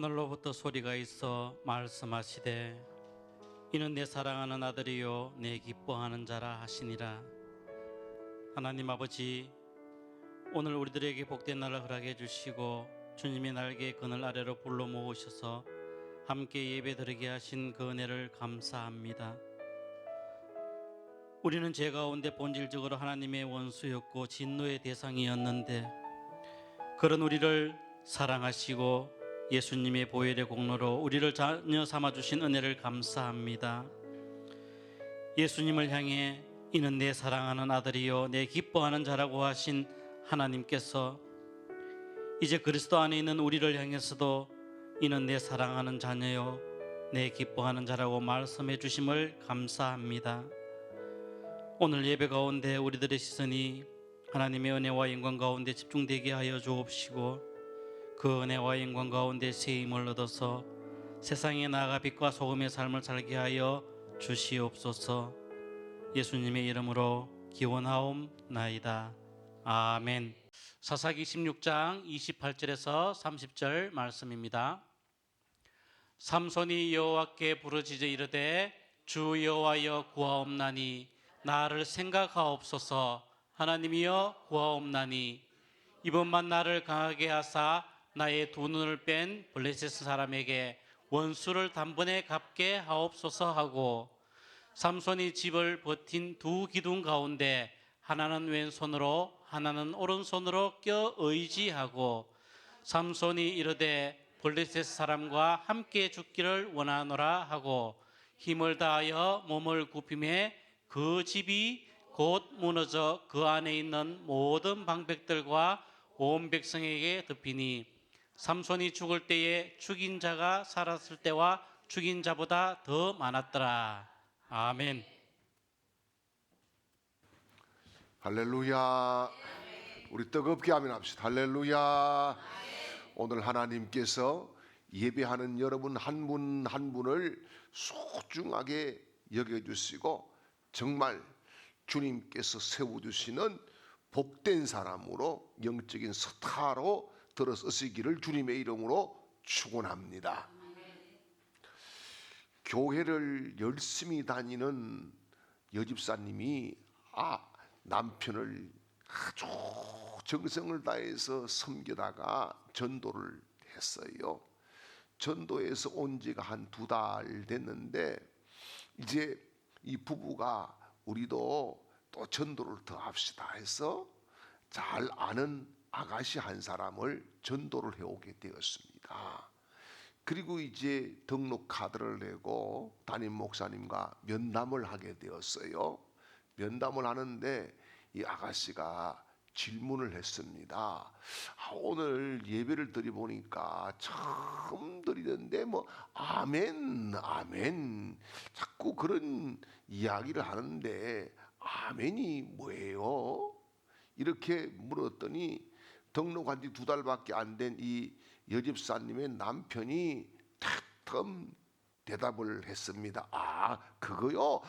하늘로부터 소리가 있어 말씀하시되 이는 내 사랑하는 아들이요 내 기뻐하는 자라 하시니라 하나님 아버지 오늘 우리들에게 복된 날을 허락해 주시고 주님의 날개 그늘 아래로 불러 모으셔서 함께 예배 드리게 하신 그 은혜를 감사합니다. 우리는 죄 가운데 본질적으로 하나님의 원수였고 진노의 대상이었는데 그런 우리를 사랑하시고 예수님의 보혈의 공로로 우리를 자녀 삼아 주신 은혜를 감사합니다. 예수님을 향해 이는 내 사랑하는 아들이요 내 기뻐하는 자라고 하신 하나님께서 이제 그리스도 안에 있는 우리를 향해서도 이는 내 사랑하는 자녀요 내 기뻐하는 자라고 말씀해 주심을 감사합니다. 오늘 예배 가운데 우리들의 시선이 하나님의 은혜와 영광 가운데 집중되게 하여 주옵시고 그 은혜와 영광 가운데 새 힘을 얻어서 세상에 나아가 빛과 소금의 삶을 살게 하여 주시옵소서. 예수님의 이름으로 기원하옵나이다. 아멘. 사사기 16장 28절에서 30절 말씀입니다. 삼손이 여호와께 부르짖어 이르되 주 여호와여 구하옵나니 나를 생각하옵소서. 하나님이여 구하옵나니 이번만 나를 강하게 하사 나의 두 눈을 뺀 블레셋 사람에게 원수를 단번에 갚게 하옵소서 하고 삼손이 집을 버틴 두 기둥 가운데 하나는 왼손으로 하나는 오른손으로 껴 의지하고 삼손이 이르되 블레셋 사람과 함께 죽기를 원하노라 하고 힘을 다하여 몸을 굽힘에 그 집이 곧 무너져 그 안에 있는 모든 방백들과 온 백성에게 덮이니 삼손이 죽을 때에 죽인 자가 살았을 때와 죽인 자보다 더 많았더라. 아멘. 할렐루야. 우리 뜨겁게 아멘 합시다. 할렐루야. 오늘 하나님께서 예배하는 여러분 한 분한 분을 소중하게 여겨 주시고 정말 주님께서 세워 주시는 복된 사람으로 영적인 스타로 들어서시기를 주님의 이름으로 축원합니다. 교회를 열심히 다니는 여집사님이 아 남편을 아주 정성을 다해서 섬기다가 전도를 했어요. 전도에서 온 지가 한 두 달 됐는데 이제 이 부부가 우리도 또 전도를 더 합시다 해서 잘 아는 아가씨 한 사람을 전도를 해오게 되었습니다. 그리고 이제 등록 카드를 내고 담임 목사님과 면담을 하게 되었어요. 면담을 하는데 이 아가씨가 질문을 했습니다. 아, 오늘 예배를 드리 보니까 처음 드리는데 뭐 아멘 아멘 자꾸 그런 이야기를 하는데 아멘이 뭐예요? 이렇게 물었더니 등록한 지 두 달밖에 안 된 이 여집사님의 남편이 탁덤 대답을 했습니다. 아, 그거요?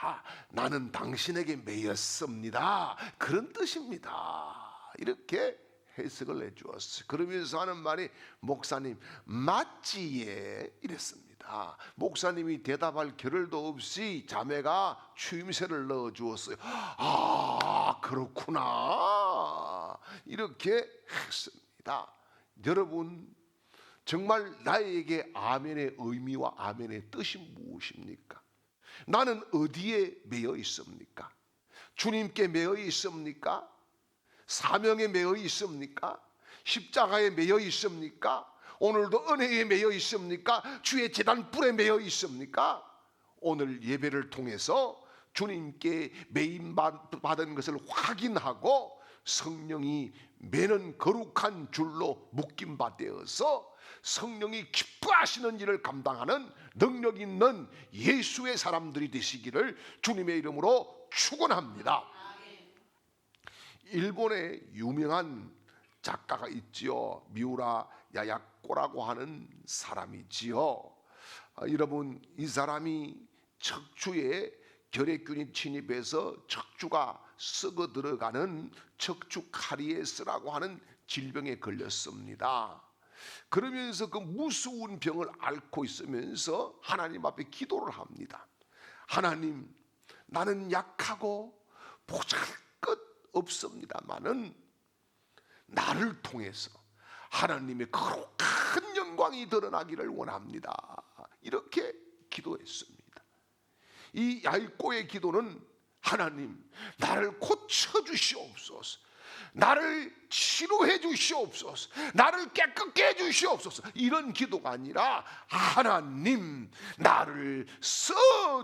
아, 나는 당신에게 매였습니다. 그런 뜻입니다. 이렇게 해석을 해주었어요. 그러면서 하는 말이 목사님 맞지예 이랬습니다. 목사님이 대답할 겨를도 없이 자매가 추임새를 넣어 주었어요. 아 그렇구나 이렇게 했습니다. 여러분 정말 나에게 아멘의 의미와 아멘의 뜻이 무엇입니까? 나는 어디에 매여 있습니까? 주님께 매여 있습니까? 사명에 매여 있습니까? 십자가에 매여 있습니까? 오늘도 은혜에 매여 있습니까? 주의 재단 뿔에 매여 있습니까? 오늘 예배를 통해서 주님께 매임 받은 것을 확인하고 성령이 매는 거룩한 줄로 묶임 받되어서 성령이 기뻐하시는 일을 감당하는 능력 있는 예수의 사람들이 되시기를 주님의 이름으로 축원합니다. 일본의 유명한 작가가 있지요. 미우라 야야 꼬라고 하는 사람이지요. 아, 여러분 이 사람이 척추에 결핵균이 침입해서 척추가 썩어 들어가는 척추 카리에스라고 하는 질병에 걸렸습니다. 그러면서 그 무서운 병을 앓고 있으면서 하나님 앞에 기도를 합니다. 하나님, 나는 약하고 보잘 것 없습니다만은 나를 통해서 하나님의 거룩한 영광이 드러나기를 원합니다. 이렇게 기도했습니다. 이 얄꼬의 기도는 하나님 나를 고쳐 주시옵소서. 나를 치료해 주시옵소서. 나를 깨끗게 해 주시옵소서. 이런 기도가 아니라 하나님 나를 써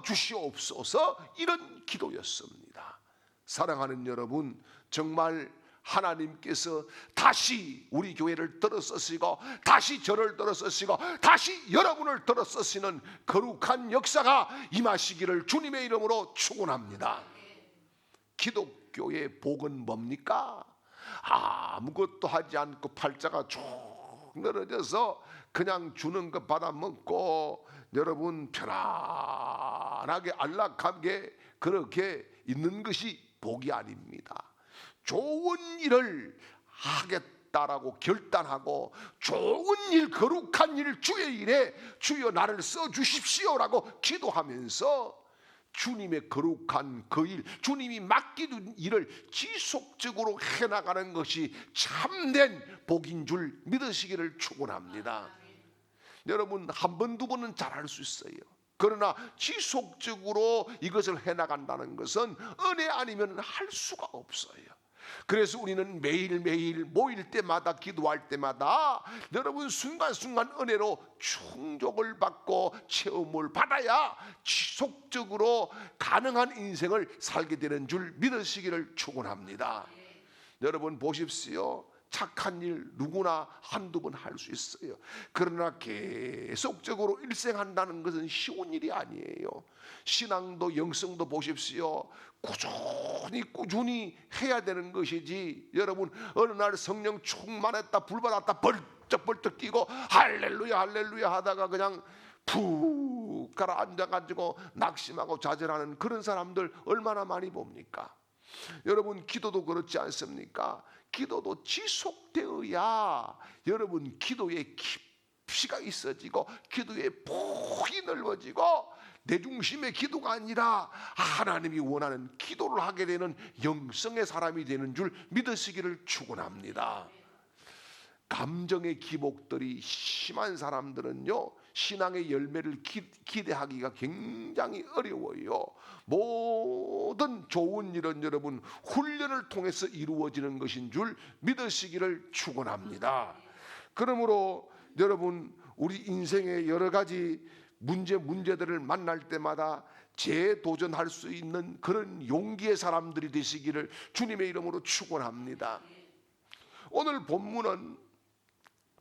주시옵소서. 이런 기도였습니다. 사랑하는 여러분, 정말 하나님께서 다시 우리 교회를 들어 쓰시고 다시 저를 들어 쓰시고 다시 여러분을 들어 쓰시는 거룩한 역사가 임하시기를 주님의 이름으로 축원합니다. 기독교의 복은 뭡니까? 아무것도 하지 않고 팔자가 쭉 늘어져서 그냥 주는 것 받아 먹고 여러분 편안하게 안락하게 그렇게 있는 것이 복이 아닙니다. 좋은 일을 하겠다라고 결단하고 좋은 일 거룩한 일 주의 일에 주여 나를 써 주십시오라고 기도하면서 주님의 거룩한 그 일, 주님이 맡기는 일을 지속적으로 해나가는 것이 참된 복인 줄 믿으시기를 축원합니다. 여러분 한 번 두 번은 잘할 수 있어요. 그러나 지속적으로 이것을 해나간다는 것은 은혜 아니면 할 수가 없어요. 그래서 우리는 매일매일 모일 때마다 기도할 때마다 여러분 순간순간 은혜로 충족을 받고 체험을 받아야 지속적으로 가능한 인생을 살게 되는 줄 믿으시기를 축원합니다. 여러분 보십시오. 착한 일 누구나 한두 번 할 수 있어요. 그러나 계속적으로 일생한다는 것은 쉬운 일이 아니에요. 신앙도 영성도 보십시오. 꾸준히 꾸준히 해야 되는 것이지. 여러분 어느 날 성령 충만했다 불 받았다 벌쩍벌쩍 뛰고 할렐루야 할렐루야 하다가 그냥 푹 가라앉아 가지고 낙심하고 좌절하는 그런 사람들 얼마나 많이 봅니까? 여러분 기도도 그렇지 않습니까? 기도도 지속되어야 여러분 기도의 깊이가 있어지고 기도의 폭이 넓어지고 내 중심의 기도가 아니라 하나님이 원하는 기도를 하게 되는 영성의 사람이 되는 줄 믿으시기를 축원합니다. 감정의 기복들이 심한 사람들은요 신앙의 열매를 기, 기대하기가 굉장히 어려워요. 모든 좋은 일은 여러분 훈련을 통해서 이루어지는 것인 줄 믿으시기를 축원합니다. 그러므로 여러분 우리 인생의 여러 가지 문제 문제들을 만날 때마다 재도전할 수 있는 그런 용기의 사람들이 되시기를 주님의 이름으로 축원합니다. 오늘 본문은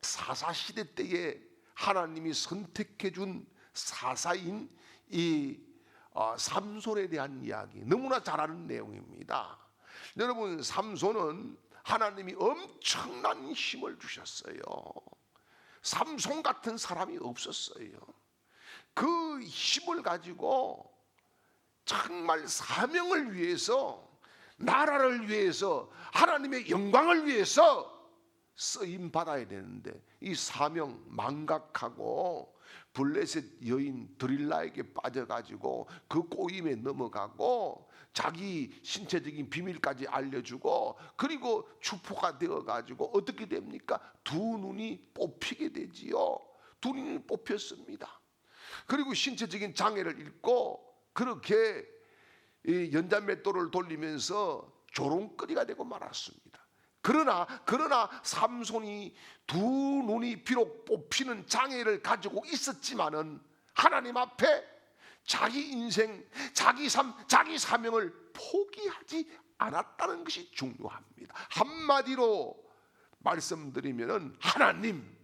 사사 시대 때에 하나님이 선택해 준 사사인 이 어, 삼손에 대한 이야기 너무나 잘 아는 내용입니다. 여러분 삼손은 하나님이 엄청난 힘을 주셨어요. 삼손 같은 사람이 없었어요. 그 힘을 가지고 정말 사명을 위해서 나라를 위해서 하나님의 영광을 위해서 쓰임 받아야 되는데 이 사명 망각하고 블레셋 여인 드릴라에게 빠져가지고 그 꼬임에 넘어가고 자기 신체적인 비밀까지 알려주고 그리고 추포가 되어가지고 어떻게 됩니까? 두 눈이 뽑히게 되지요. 두 눈이 뽑혔습니다. 그리고 신체적인 장애를 잃고 그렇게 연자맷돌을 돌리면서 조롱거리가 되고 말았습니다. 그러나 그러나 삼손이 두 눈이 비록 뽑히는 장애를 가지고 있었지만은 하나님 앞에 자기 인생, 자기 삶, 자기 사명을 포기하지 않았다는 것이 중요합니다. 한마디로 말씀드리면은 하나님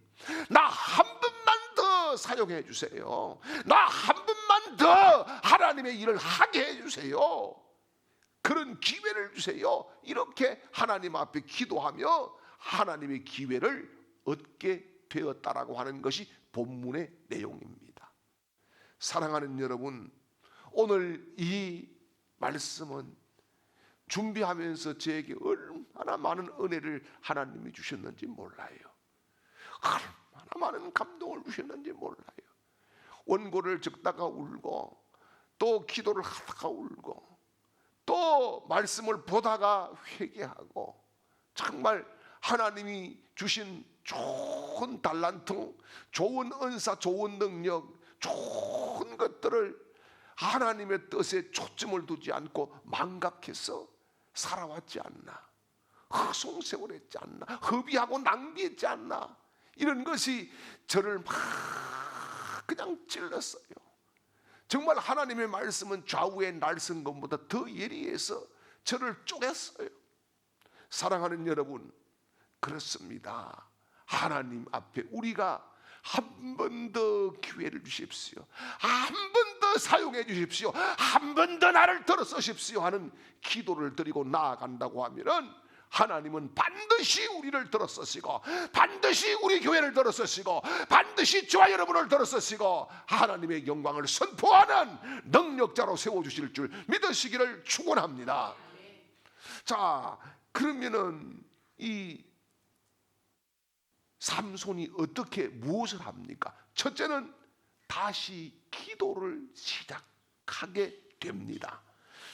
나 한 번만 더 사용해 주세요. 나 한 번만 더 하나님의 일을 하게 해 주세요. 그런 기회를 주세요. 이렇게 하나님 앞에 기도하며 하나님의 기회를 얻게 되었다라고 하는 것이 본문의 내용입니다. 사랑하는 여러분, 오늘 이 말씀은 준비하면서 저에게 얼마나 많은 은혜를 하나님이 주셨는지 몰라요. 많은 감동을 주셨는지 몰라요. 원고를 적다가 울고 또 기도를 하다가 울고 또 말씀을 보다가 회개하고 정말 하나님이 주신 좋은 달란트, 좋은 은사, 좋은 능력, 좋은 것들을 하나님의 뜻에 초점을 두지 않고 망각해서 살아왔지 않나. 흑송세월했지 않나. 허비하고 낭비했지 않나. 이런 것이 저를 막 그냥 찔렀어요. 정말 하나님의 말씀은 좌우의 날선 것보다 더 예리해서 저를 쪼갰어요. 사랑하는 여러분, 그렇습니다. 하나님 앞에 우리가 한 번 더 기회를 주십시오. 한 번 더 사용해 주십시오. 한 번 더 나를 들어 쓰십시오 하는 기도를 드리고 나아간다고 하면은 하나님은 반드시 우리를 들어 쓰시고 반드시 우리 교회를 들어 쓰시고 반드시 저와 여러분을 들어 쓰시고 하나님의 영광을 선포하는 능력자로 세워 주실 줄 믿으시기를 축원합니다. 자, 그러면은 이 삼손이 어떻게 무엇을 합니까? 첫째는 다시 기도를 시작하게 됩니다.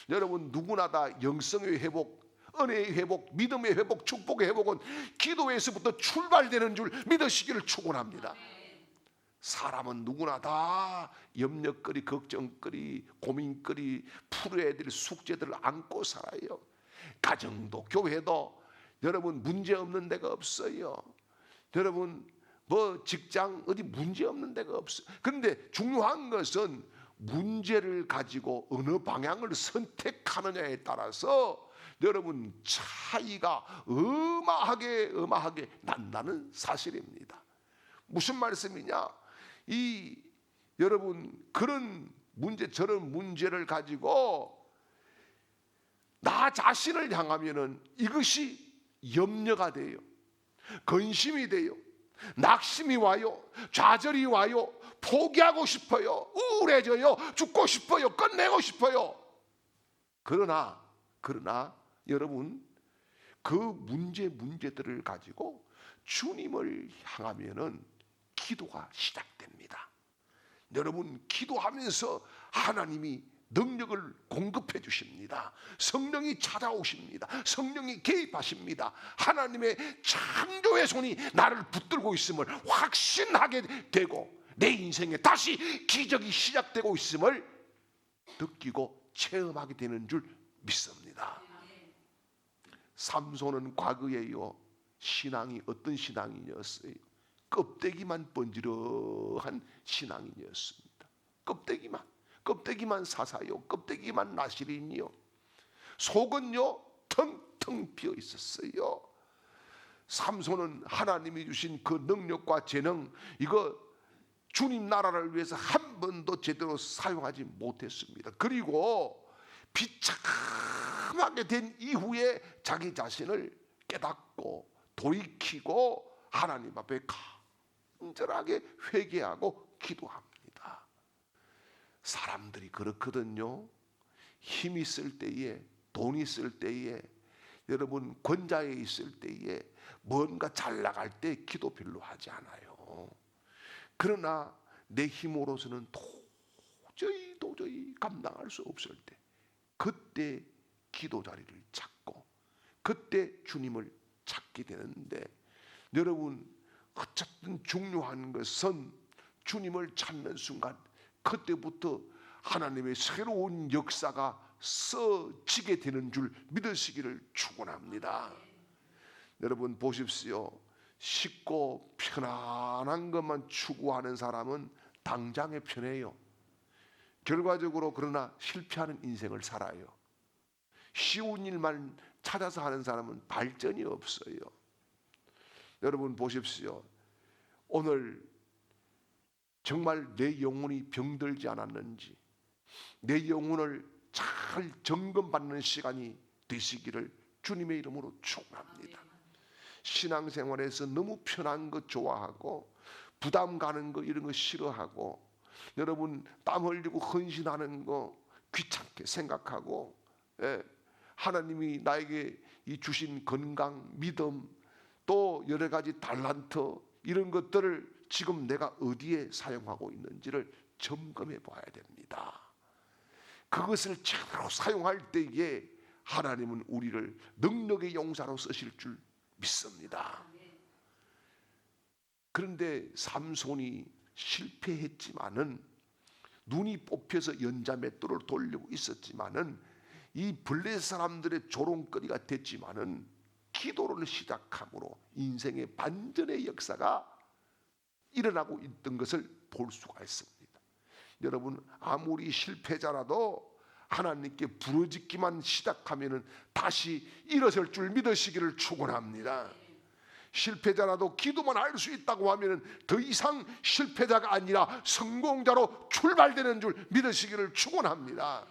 여러분 누구나 다 영성의 회복, 은혜의 회복, 믿음의 회복, 축복의 회복은 기도에서부터 출발되는 줄 믿으시기를 축원합니다. 사람은 누구나 다 염려거리, 걱정거리, 고민거리, 풀어야 될 숙제들을 안고 살아요. 가정도 교회도 여러분 문제 없는 데가 없어요. 여러분 뭐 직장 어디 문제 없는 데가 없어. 그런데 중요한 것은 문제를 가지고 어느 방향을 선택하느냐에 따라서 여러분 차이가 어마하게 어마하게 난다는 사실입니다. 무슨 말씀이냐? 이 여러분 그런 문제 저런 문제를 가지고 나 자신을 향하면은 이것이 염려가 돼요. 근심이 돼요. 낙심이 와요. 좌절이 와요. 포기하고 싶어요. 우울해져요. 죽고 싶어요. 끝내고 싶어요. 그러나 그러나 여러분 그 문제 문제들을 가지고 주님을 향하면은 기도가 시작됩니다. 여러분 기도하면서 하나님이 능력을 공급해 주십니다. 성령이 찾아오십니다. 성령이 개입하십니다. 하나님의 창조의 손이 나를 붙들고 있음을 확신하게 되고 내 인생에 다시 기적이 시작되고 있음을 느끼고 체험하게 되는 줄 믿습니다. 삼손은 과거에요 신앙이 어떤 신앙이었어요? 껍데기만 번지르한 신앙인이었습니다. 껍데기만 껍데기만 사사요. 껍데기만 나시린이요. 속은요 텅텅 비어 있었어요. 삼손은 하나님이 주신 그 능력과 재능 이거 주님 나라를 위해서 한 번도 제대로 사용하지 못했습니다. 그리고 비참하게 된 이후에 자기 자신을 깨닫고 돌이키고 하나님 앞에 간절하게 회개하고 기도합니다. 사람들이 그렇거든요. 힘 있을 때에 돈 있을 때에 여러분 권자에 있을 때에 뭔가 잘 나갈 때 기도 별로 하지 않아요. 그러나 내 힘으로서는 도저히 도저히 감당할 수 없을 때 그때 기도 자리를 찾고 그때 주님을 찾게 되는데 여러분 어쨌든 중요한 것은 주님을 찾는 순간 그때부터 하나님의 새로운 역사가 써지게 되는 줄 믿으시기를 축원합니다. 여러분 보십시오. 쉽고 편안한 것만 추구하는 사람은 당장에 편해요. 결과적으로 그러나 실패하는 인생을 살아요. 쉬운 일만 찾아서 하는 사람은 발전이 없어요. 여러분 보십시오. 오늘 정말 내 영혼이 병들지 않았는지 내 영혼을 잘 점검받는 시간이 되시기를 주님의 이름으로 축원합니다. 신앙생활에서 너무 편한 것 좋아하고 부담 가는 거 이런 거 싫어하고 여러분 땀 흘리고 헌신하는 거 귀찮게 생각하고 예, 하나님이 나에게 이 주신 건강, 믿음 또 여러 가지 달란트 이런 것들을 지금 내가 어디에 사용하고 있는지를 점검해 봐야 됩니다. 그것을 제대로 사용할 때에 하나님은 우리를 능력의 용사로 쓰실 줄 믿습니다. 그런데 삼손이 실패했지만은 눈이 뽑혀서 연자맷돌을 돌리고 있었지만은 이 블레 사람들의 조롱거리가 됐지만은 기도를 시작함으로 인생의 반전의 역사가 일어나고 있던 것을 볼 수가 있습니다. 여러분 아무리 실패자라도 하나님께 부르짖기만 시작하면은 다시 일어설 줄 믿으시기를 축원합니다. 실패자라도 기도만 할 수 있다고 하면은 더 이상 실패자가 아니라 성공자로 출발되는 줄 믿으시기를 축원합니다.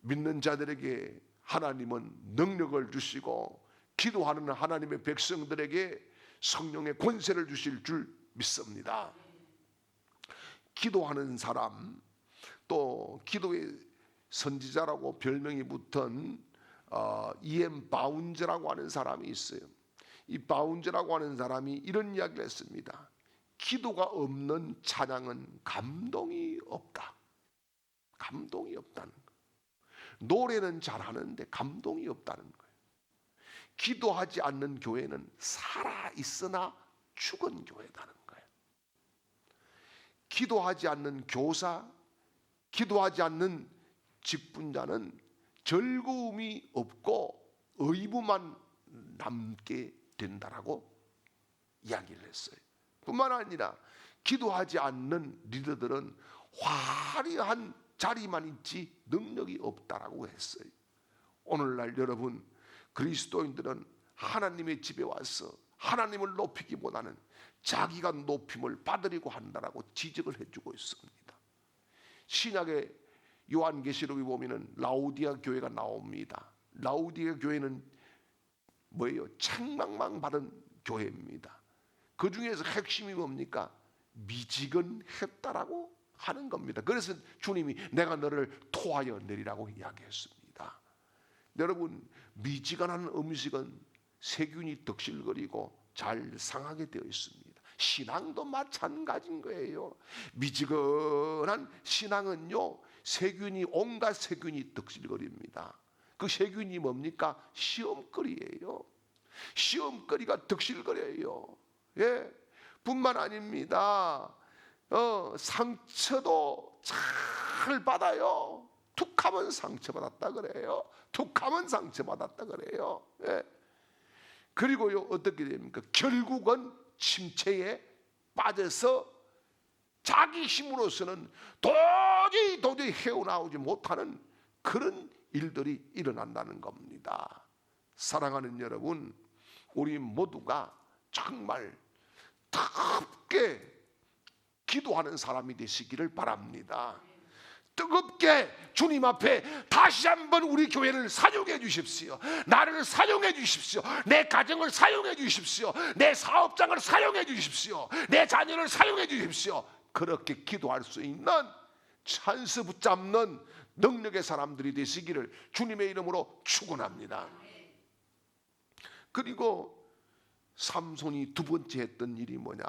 믿는 자들에게 하나님은 능력을 주시고 기도하는 하나님의 백성들에게 성령의 권세를 주실 줄 믿습니다. 기도하는 사람 또 기도의 선지자라고 별명이 붙은 어, 이엠 바운즈라고 하는 사람이 있어요. 이 바운즈라고 하는 사람이 이런 이야기를 했습니다. 기도가 없는 찬양은 감동이 없다. 감동이 없다는 거. 노래는 잘하는데 감동이 없다는 거예요. 기도하지 않는 교회는 살아 있으나 죽은 교회다는 거예요. 기도하지 않는 교사, 기도하지 않는 직분자는 즐거움이 없고 의무만 남게 된다라고 이야기를 했어요. 뿐만 아니라 기도하지 않는 리더들은 화려한 자리만 있지 능력이 없다라고 했어요. 오늘날 여러분 그리스도인들은 하나님의 집에 와서 하나님을 높이기보다는 자기가 높임을 받으려고 한다라고 지적을 해주고 있습니다. 신약의 요한계시록에 보면은 라우디아 교회가 나옵니다. 라우디아 교회는 뭐예요? 책망만 받은 교회입니다. 그 중에서 핵심이 뭡니까? 미지근했다라고 하는 겁니다. 그래서 주님이 내가 너를 토하여 내리라고 이야기했습니다. 여러분 미지근한 음식은 세균이 덕실거리고 잘 상하게 되어 있습니다. 신앙도 마찬가지인 거예요. 미지근한 신앙은요 세균이 온갖 세균이 덕실거립니다. 그 세균이 뭡니까? 시험거리예요. 시험거리가 덕실거려요. 예, 뿐만 아닙니다. 어, 상처도 잘 받아요. 툭하면 상처 받았다 그래요. 툭하면 상처 받았다 그래요. 예. 그리고요 어떻게 됩니까? 결국은 침체에 빠져서 자기 힘으로서는 도저히 도저히 헤어나오지 못하는 그런 일들이 일어난다는 겁니다. 사랑하는 여러분, 우리 모두가 정말 뜨겁게 기도하는 사람이 되시기를 바랍니다. 뜨겁게 주님 앞에 다시 한번 우리 교회를 사용해 주십시오. 나를 사용해 주십시오. 내 가정을 사용해 주십시오. 내 사업장을 사용해 주십시오. 내 자녀를 사용해 주십시오. 그렇게 기도할 수 있는 찬스 붙잡는 능력의 사람들이 되시기를 주님의 이름으로 축원합니다. 그리고 삼손이 두 번째 했던 일이 뭐냐?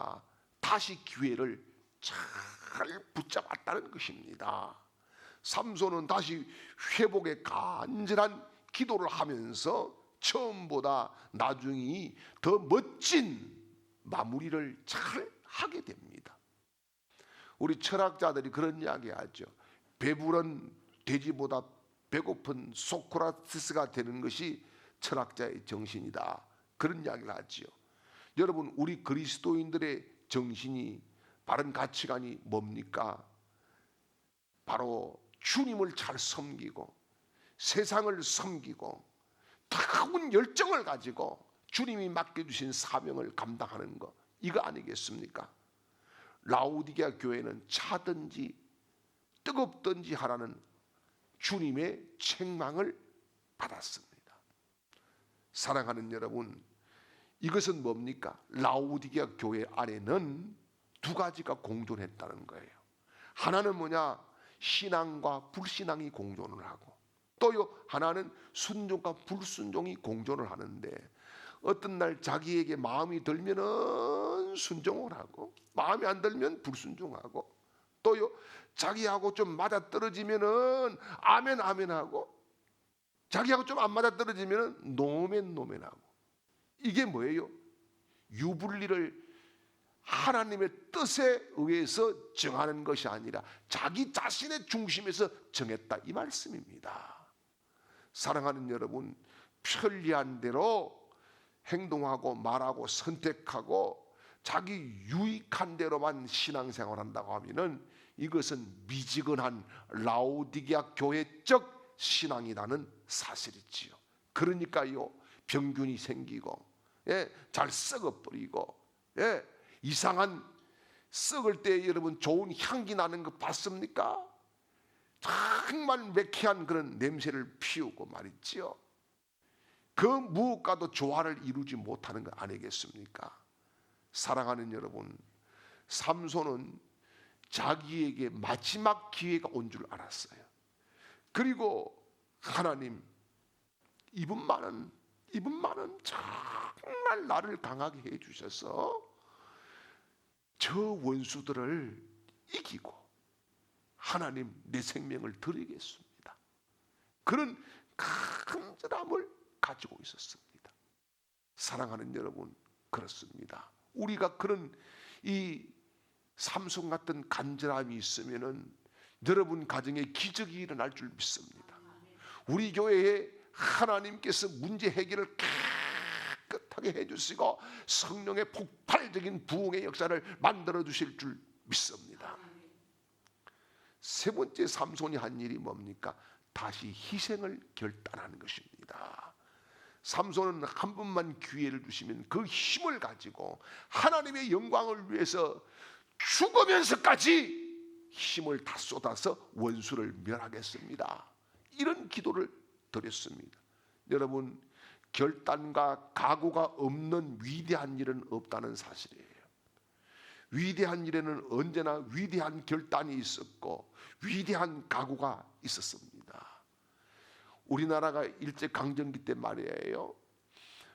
다시 기회를 잘 붙잡았다는 것입니다. 삼손은 다시 회복의 간절한 기도를 하면서 처음보다 나중이 더 멋진 마무리를 잘 하게 됩니다. 우리 철학자들이 그런 이야기 하죠. 배부른 돼지보다 배고픈 소크라테스가 되는 것이 철학자의 정신이다. 그런 이야기를 하지요. 여러분, 우리 그리스도인들의 정신이 바른 가치관이 뭡니까? 바로 주님을 잘 섬기고 세상을 섬기고 뜨거운 열정을 가지고 주님이 맡겨주신 사명을 감당하는 것 이거 아니겠습니까? 라우디게아 교회는 차든지 뜨겁든지 하라는 주님의 책망을 받았습니다. 사랑하는 여러분, 이것은 뭡니까? 라우디게아 교회 안에는 두 가지가 공존했다는 거예요. 하나는 뭐냐? 신앙과 불신앙이 공존을 하고 또요 하나는 순종과 불순종이 공존을 하는데 어떤 날 자기에게 마음이 들면은 순종을 하고 마음이 안 들면 불순종하고 또요 자기하고 좀 맞아 떨어지면은 아멘 아멘 하고 자기하고 좀 안 맞아 떨어지면은 노멘 노멘 하고 이게 뭐예요? 유불리를 하나님의 뜻에 의해서 정하는 것이 아니라 자기 자신의 중심에서 정했다 이 말씀입니다. 사랑하는 여러분 편리한 대로 행동하고 말하고 선택하고 자기 유익한 대로만 신앙생활 한다고 하면은 이것은 미지근한 라오디게아 교회적 신앙이라는 사실이지요. 그러니까요 병균이 생기고 예, 잘 썩어버리고 예, 이상한 썩을 때 여러분 좋은 향기 나는 거 봤습니까? 정말 매캐한 그런 냄새를 피우고 말이지요. 그 무엇과도 조화를 이루지 못하는 거 아니겠습니까? 사랑하는 여러분, 삼손은 자기에게 마지막 기회가 온 줄 알았어요. 그리고 하나님, 이분만은 이분만은 정말 나를 강하게 해 주셔서 저 원수들을 이기고 하나님 내 생명을 드리겠습니다. 그런 간절함을 가지고 있었습니다. 사랑하는 여러분 그렇습니다. 우리가 그런 이 삼손 같은 간절함이 있으면은 여러분 가정에 기적이 일어날 줄 믿습니다. 우리 교회에 하나님께서 문제 해결을 깨끗하게 해주시고 성령의 폭발적인 부흥의 역사를 만들어 주실 줄 믿습니다. 세 번째 삼손이 한 일이 뭡니까? 다시 희생을 결단하는 것입니다. 삼손은 한 번만 기회를 주시면 그 힘을 가지고 하나님의 영광을 위해서 죽으면서까지 힘을 다 쏟아서 원수를 멸하겠습니다. 이런 기도를 드렸습니다. 여러분 결단과 각오가 없는 위대한 일은 없다는 사실이에요. 위대한 일에는 언제나 위대한 결단이 있었고 위대한 각오가 있었습니다. 우리나라가 일제 강점기 때 말이에요.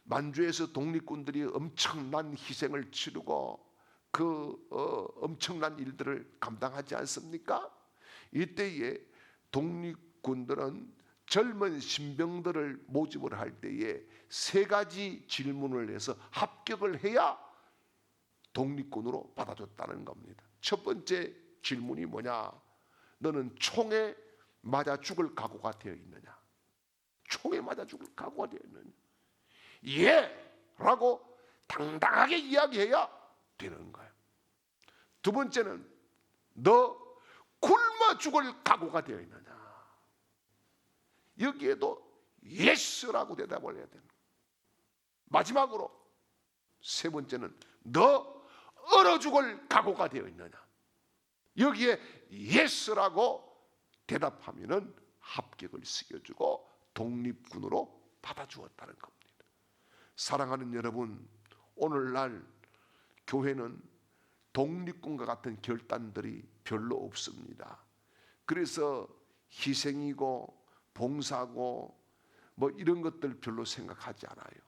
만주에서 독립군들이 엄청난 희생을 치르고 그 어, 엄청난 일들을 감당하지 않습니까? 이때에 독립군들은 젊은 신병들을 모집을 할 때에 세 가지 질문을 해서 합격을 해야 독립군으로 받아줬다는 겁니다. 첫 번째 질문이 뭐냐? 너는 총에 맞아 죽을 각오가 되어 있느냐? 총에 맞아 죽을 각오가 되어 있느냐? 예! 라고 당당하게 이야기해야 되는 거예요. 두 번째는 너 굶어 죽을 각오가 되어 있느냐? 여기에도 예스라고 대답을 해야 되는 거예요. 마지막으로 세 번째는 너 얼어 죽을 각오가 되어 있느냐? 여기에 예스라고 대답하면은 합격을 시켜주고 독립군으로 받아주었다는 겁니다. 사랑하는 여러분, 오늘날 교회는 독립군과 같은 결단들이 별로 없습니다. 그래서 희생이고 봉사고 뭐 이런 것들 별로 생각하지 않아요.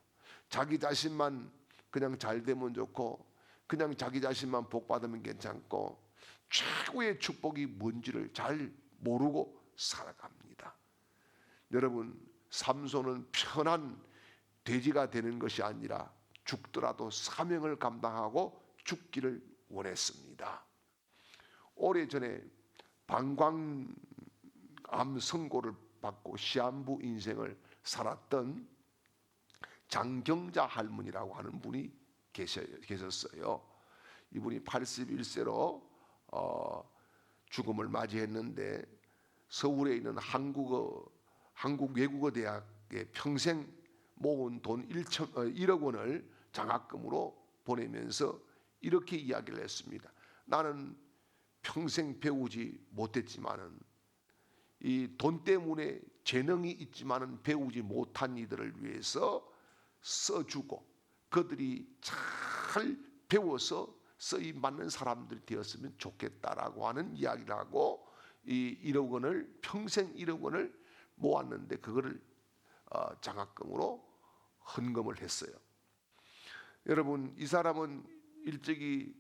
자기 자신만 그냥 잘 되면 좋고 그냥 자기 자신만 복 받으면 괜찮고 최고의 축복이 뭔지를 잘 모르고 살아갑니다. 여러분 삼손은 편한 돼지가 되는 것이 아니라 죽더라도 사명을 감당하고 죽기를 원했습니다. 오래전에 방광암 선고를 받고 시한부 인생을 살았던 장경자 할머니라고 하는 분이 계셨어요. 이분이 81세로 어, 죽음을 맞이했는데 서울에 있는 한국어 한국 외국어 대학에 평생 모은 돈 1천, 어, 1억 원을 장학금으로 보내면서 이렇게 이야기를 했습니다. 나는 평생 배우지 못했지만은 이 돈 때문에 재능이 있지만은 배우지 못한 이들을 위해서 써주고 그들이 잘 배워서 쓰임 받는 사람들이 되었으면 좋겠다라고 하는 이야기를 하고 이 1억 원을 평생 1억 원을 모았는데 그거를 어, 장학금으로 헌금을 했어요. 여러분 이 사람은 일찍이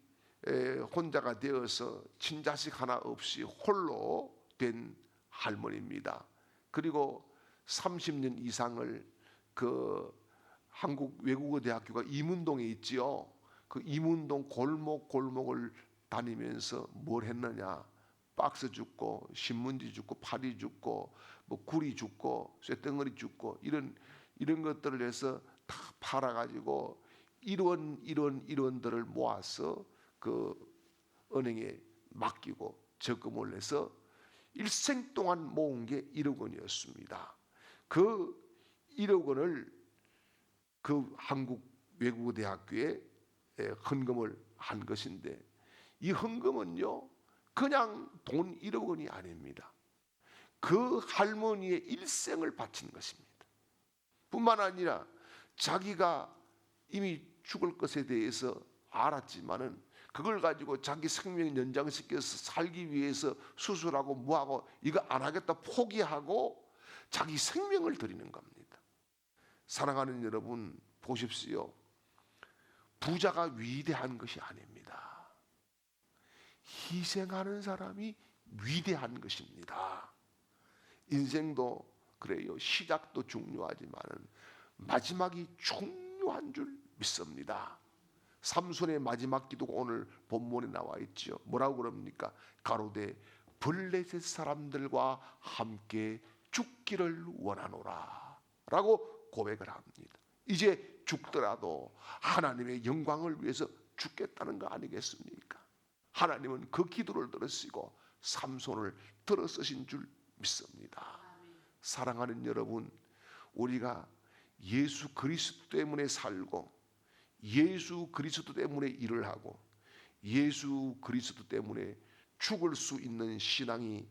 에, 혼자가 되어서 친자식 하나 없이 홀로 된 할머니입니다. 그리고 30년 이상을 그 한국 외국어 대학교가 이문동에 있지요. 그 이문동 골목 골목을 다니면서 뭘 했느냐? 박스 줍고 신문지 줍고 파리 줍고 뭐 구리 줍고 쇠덩어리 줍고 이런 이런 것들을 해서 다 팔아 가지고 이런 이런 이런들을 모아서 그 은행에 맡기고 적금을 내서 일생 동안 모은 게 1억 원이었습니다. 그 1억 원을 그 한국 외국어 대학교에 에, 헌금을 한 것인데 이 헌금은요 그냥 돈 1억 원이 아닙니다. 그 할머니의 일생을 바친 것입니다. 뿐만 아니라 자기가 이미 죽을 것에 대해서 알았지만은 그걸 가지고 자기 생명 연장시켜서 살기 위해서 수술하고 뭐하고 이거 안 하겠다 포기하고 자기 생명을 드리는 겁니다. 사랑하는 여러분 보십시오. 부자가 위대한 것이 아닙니다. 희생하는 사람이 위대한 것입니다. 인생도 그래요. 시작도 중요하지만은 마지막이 중요한 줄 믿습니다. 삼손의 마지막 기도가 오늘 본문에 나와 있죠. 뭐라고 그럽니까? 가로되 블레셋 사람들과 함께 죽기를 원하노라. 라고 고백을 합니다. 이제 죽더라도 하나님의 영광을 위해서 죽겠다는 거 아니겠습니까? 하나님은 그 기도를 들으시고 삼손을 들어 쓰신 줄 믿습니다. 사랑하는 여러분, 우리가 예수 그리스도 때문에 살고 예수 그리스도 때문에 일을 하고 예수 그리스도 때문에 죽을 수 있는 신앙이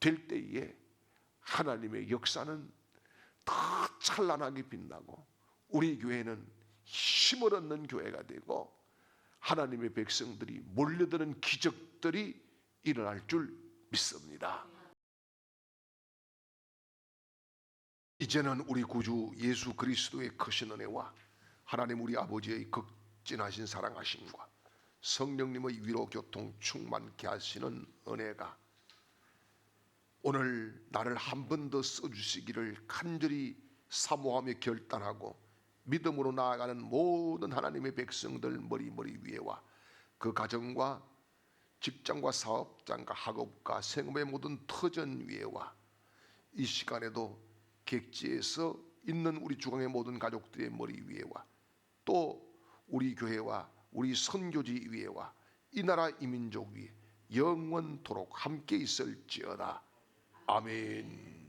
될 때에 하나님의 역사는 더 찬란하게 빛나고 우리 교회는 힘을 얻는 교회가 되고 하나님의 백성들이 몰려드는 기적들이 일어날 줄 믿습니다. 이제는 우리 구주 예수 그리스도의 크신 은혜와 하나님 우리 아버지의 극진하신 사랑하심과 성령님의 위로 교통 충만케 하시는 은혜가 오늘 나를 한 번 더 써주시기를 간절히 사모하며 결단하고 믿음으로 나아가는 모든 하나님의 백성들 머리머리 위에와 그 가정과 직장과 사업장과 학업과 생업의 모든 터전 위에와 이 시간에도 객지에서 있는 우리 주강의 모든 가족들의 머리 위에와 또 우리 교회와 우리 선교지 위에와 이 나라 이민족 위에 영원토록 함께 있을지어다. 아멘.